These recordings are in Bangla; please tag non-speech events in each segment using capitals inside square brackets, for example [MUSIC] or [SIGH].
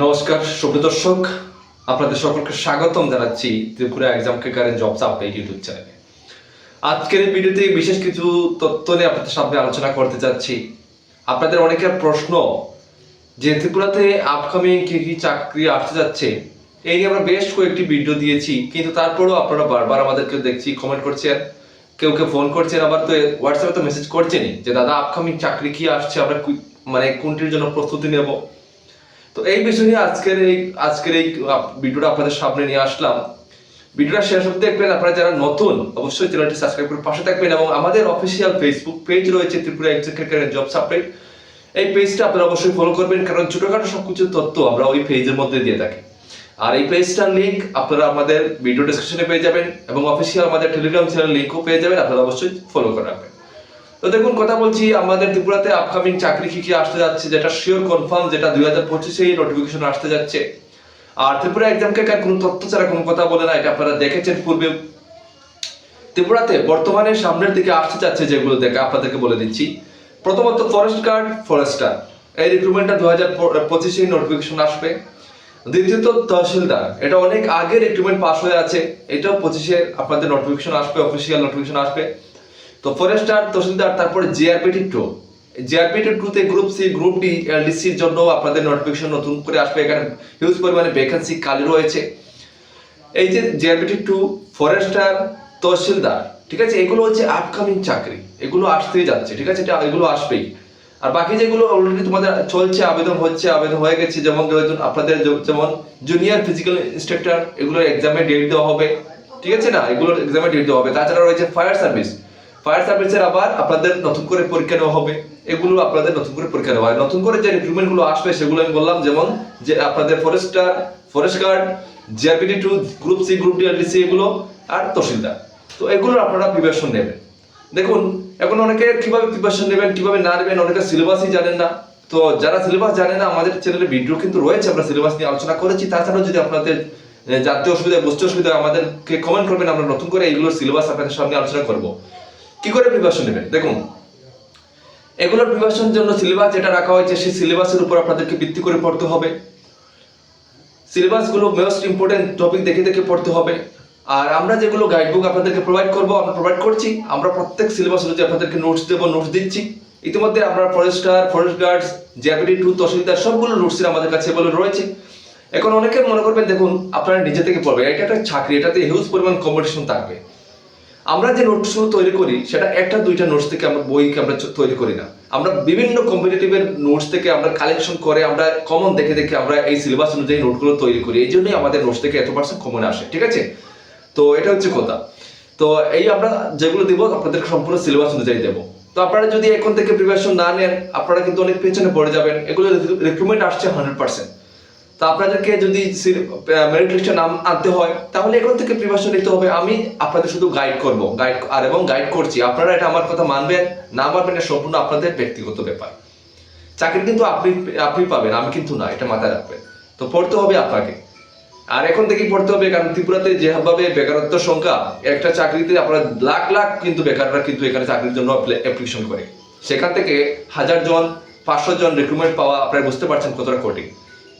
নমস্কার দর্শক, আপনাদের সকলকে স্বাগতম জানাচ্ছি ত্রিপুরা এক্সাম কেকারের জবস আপডেট ইউটিউব চ্যানেলে আজকের এই ভিডিওতে বিশেষ কিছু তথ্য নিয়ে আপনাদের সামনে আলোচনা করতে যাচ্ছি। আপনাদের অনেকের প্রশ্ন, যে ত্রিপুরাতে আপকামিং কি কি চাকরি আসতে যাচ্ছে, এই নিয়ে আমরা বেশ কয়েকটি ভিডিও দিয়েছি, কিন্তু তারপরেও আপনারা বারবার আমাদেরকে দেখছি কমেন্ট করছেন, কেউ কেউ ফোন করছেন, আবার তো হোয়াটসঅ্যাপে তো মেসেজ করছেনই, যে, দাদা আপকামিং চাকরি কি আসছে? আমরা মানে কোনটির জন্য প্রস্তুতি নেব? তো এই বিষয় নিয়ে আজকের এই আজকের এই ভিডিওটা আপনাদের সামনে নিয়ে আসলাম। ভিডিওটা শেষ অব্দি দেখবেন, আপনারা যারা নতুন, অবশ্যই চ্যানেলটি সাবস্ক্রাইব করে পাশে থাকবেন এবং আমাদের অফিসিয়াল ফেসবুক পেজ রয়েছে, ত্রিপুরা এক্সিকিউটিভ জব সাপ্লাই এই পেজটা আপনারা অবশ্যই ফলো করবেন, কারণ ছোটখাটো সবকিছু তথ্য আমরা ওই পেজের মধ্যে দিয়ে থাকি। আর এই পেজটার লিংক আপনারা আমাদের ভিডিও ডেসক্রিপশনে পেয়ে যাবেন এবং অফিসিয়াল আমাদের টেলিগ্রাম চ্যানেল লিংকও পেয়ে যাবেন, আপনারা অবশ্যই ফলো করে রাখবেন। তো দেখুন, কথা বলছি, আমাদের ত্রিপুরাতে আপকামিং চাকরি কি কি আসতে যাচ্ছে, যেটা শিওর কনফার্ম যেটা দুই হাজার পঁচিশেই নোটিফিকেশন আসতে যাচ্ছে। আর ত্রিপুরা এক্সামকে কেকার কোনো তথ্য ছাড়া কোনো কথা বলে না, এটা আপনারা দেখেছেন পূর্বে। ত্রিপুরাতে বর্তমানে সামনের দিকে আসতে যাচ্ছে যেগুলো দেখে, আপনাদেরকে বলে দিচ্ছি। প্রথমত ফরেস্ট গার্ড ফরেস্টার এই রিক্রুটমেন্টটা দু হাজার পঁচিশে নোটিফিকেশন আসবে। দ্বিতীয়ত তহসিলদার। এটা অনেক আগে রিক্রুটমেন্ট পাস হয়ে আছে, এটাও পঁচিশে আপনাদের নোটিফিকেশন আসবে অফিসিয়াল নোটিফিকেশন আসবে। তো ফরেস্টার তহসিলদার, তারপরে জিআরপিটি টু জিআরপিটি টুতে গ্রুপ সি গ্রুপ ডি এলডিসির জন্য আপনাদের নোটিফিকেশন নতুন করে আসবে। এখানে হিউজ পরিমাণে ভ্যাকেন্সি খালি রয়েছে। এই যে জিআরপিটি টু ফরেস্টার, তহসিলদার, ঠিক আছে? এগুলো হচ্ছে আপকামিং চাকরি। এগুলো আসতেই যাচ্ছে, ঠিক আছে? এটা এগুলো আসবেই। আর বাকি যেগুলো অলরেডি তোমাদের চলছে, আবেদন হচ্ছে, আবেদন হয়ে গেছে, যেমন আপনাদের যেমন জুনিয়র ফিজিক্যাল ইনস্ট্রাক্টর এগুলো এক্সামে ডেট দেওয়া হবে। ঠিক আছে না? এগুলোর এক্সামে ডেট দেওয়া হবে। তাছাড়া রয়েছে ফায়ার সার্ভিস ফায়ার সার্ভিসের আবার আপনাদের নতুন করে পরীক্ষা নেওয়া হবে। এগুলো আপনাদের নতুন করে পরীক্ষা নেওয়া হয়। নতুন করে যে রিক্রুটমেন্টগুলো আসবে, সেগুলো আমি বললাম, যেমন যে আপনাদের forester forest guard GRPT two group C group D LDC এগুলো, আর তহসিলদার। তো এগুলো আপনারা প্রিপারেশন নেবেন। দেখুন, এখন অনেকে কীভাবে প্রিপারেশন নেবেন, কীভাবে না নেবেন, অনেকে সিলেবাসই জানেন না। তো যারা সিলেবাস জানে না, আমাদের চ্যানেলে ভিডিও কিন্তু রয়েছে, আমরা সিলেবাস নিয়ে আলোচনা করেছি। তাছাড়াও যদি আপনাদের জাতীয় অসুবিধা বুঝতে অসুবিধা আমাদেরকে কমেন্ট করবেন, আমরা নতুন করে এইগুলোর সিলেবাস আপনাদের সামনে আলোচনা করব। কি করে প্রিপারেশন নেবেন দেখুন, এগুলোর প্রিপারেশনের জন্য সিলেবাস যেটা রাখা হয়েছে, সেই সিলেবাসের উপর আপনাদেরকে ভিত্তি করে পড়তে হবে। সিলেবাসগুলো মোস্ট ইম্পর্টেন্ট টপিক দেখে দেখে পড়তে হবে। আর আমরা যেগুলো গাইডবুক আপনাদেরকে প্রোভাইড করব, আমরা প্রোভাইড করছি। আমরা প্রত্যেক সিলেবাস অনুযায়ী আপনাদেরকে নোটস দেবো নোটস দিচ্ছি। ইতিমধ্যে আমরা forester forest guards GRPD two tehsildar সবগুলো নোটসের আমাদের কাছে বলে রয়েছে। এখন অনেকে মনে করবেন, দেখুন, আপনারা নিজে থেকে পড়বেন, এটা একটা চাকরি, এটাতে হিউজ পরিমাণ কম্পিটিশন থাকবে। আমরা যে নোটসগুলো তৈরি করি, সেটা একটা দুইটা নোটস থেকে আমরা বইকে আমরা তৈরি করি না। আমরা বিভিন্ন কম্পিটিটিভের নোটস থেকে আমরা কালেকশন করে আমরা কমন দেখে দেখে আমরা এই সিলেবাস অনুযায়ী নোটগুলো তৈরি করি। এই জন্যই আমাদের নোটস থেকে এত পার্সেন্ট কমন আসে, ঠিক আছে? তো এটা হচ্ছে কথা। তো এই আমরা যেগুলো দিব, আপনাদের সম্পূর্ণ সিলেবাস অনুযায়ী দেবো। তো আপনারা যদি এখন থেকে প্রিপারেশন না নেন, আপনারা কিন্তু অনেক পেছনে পড়ে যাবেন। এগুলো রিক্রুটমেন্ট আসছে হান্ড্রেড পার্সেন্ট তো আপনাদেরকে যদি মেরিট নাম আনতে হয়, তাহলে এখন থেকে প্রিপারেশন নিতে হবে। আমি আপনাদের শুধু গাইড করব গাইড আর এবং গাইড করছি। আপনারা এটা আমার কথা মানবেন, না মানবেন এটা সম্পূর্ণ আপনাদের ব্যক্তিগত ব্যাপার। চাকরি কিন্তু আপনি আপনি পাবেন, আমি কিন্তু না, এটা মাথায় রাখবেন। তো পড়তে হবে আপনাকে। আর এখন থেকেই পড়তে হবে, কারণ ত্রিপুরাতে যেভাবে বেকারত্ব সংখ্যা, একটা চাকরিতে আপনারা লাখ লাখ কিন্তু বেকাররা কিন্তু এখানে চাকরির জন্য অ্যাপ্লিকেশন করে। সেখান থেকে হাজার জন, পাঁচশো জন রিক্রুটমেন্ট পাওয়া, আপনারা বুঝতে পারছেন কতটা কঠিন।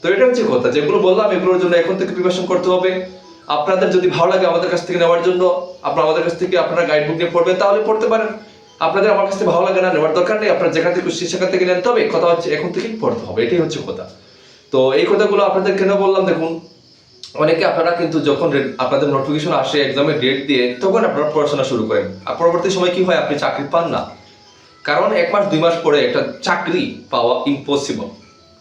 তো এটা হচ্ছে কথা। যেগুলো বললাম, এগুলোর জন্য এখন থেকে প্রিপারেশন করতে হবে। আপনাদের যদি ভালো লাগে আমাদের কাছ থেকে নেওয়ার জন্য, আপনারা আমাদের কাছ থেকে আপনারা গাইড বুক নিয়ে পড়বেন, তাহলে পড়তে পারেন। আপনাদের আমার কাছ ভালো লাগে না, নেওয়ার দরকার নেই। আপনারা যেখান থেকে খুশি সেখান থেকে নেন। তবে কথা হচ্ছে, এখন থেকেই পড়তে হবে, এটাই হচ্ছে কথা। তো এই কথাগুলো আপনাদের কেন বললাম? দেখুন, অনেকে আপনারা কিন্তু যখন আপনাদের নোটিফিকেশন আসে এক্সামের ডেট দিয়ে, তখন আপনারা পড়াশোনা শুরু করেন। আর পরবর্তী সময় কি হয়? আপনি চাকরি পান না। কারণ এক মাস, দুই মাস পরে একটা চাকরি পাওয়া ইম্পসিবল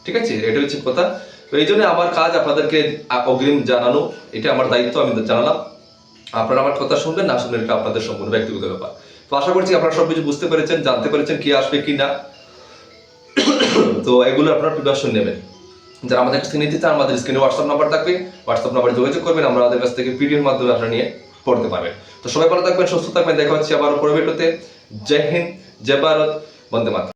ঠিক আছে? এটা হচ্ছে কথা। তো এই জন্য আমার কাজ আপনাদেরকে অগ্রিম জানানো, এটা আমার দায়িত্ব, আমি জানালাম। আপনারা আমার কথা শুনবেন, না শুনবেন এটা আপনাদের সম্পূর্ণ ব্যক্তিগত ব্যাপার। তো আশা করছি আপনারা সবকিছু বুঝতে পেরেছেন, জানতে পেরেছেন কি আসবে কি না। [COUGHS] তো এগুলো আপনারা প্রিপারেশন নেবেন। যারা আমাদের কাছ থেকে নিতে চান, আমাদের স্ক্রিনে হোয়াটসঅ্যাপ নাম্বার থাকবে। হোয়াটসঅ্যাপ নাম্বারে যোগাযোগ করবেন, আমরা আমাদের কাছ থেকে পিডিএফ মাধ্যমে আপনারা নিয়ে পড়তে পারবেন। তো সবাই ভালো থাকবেন, সুস্থ থাকবেন, দেখা হচ্ছে আবার পরবর্তীতে জয় হিন্দ, জয় ভারত, বন্দে মাতরম।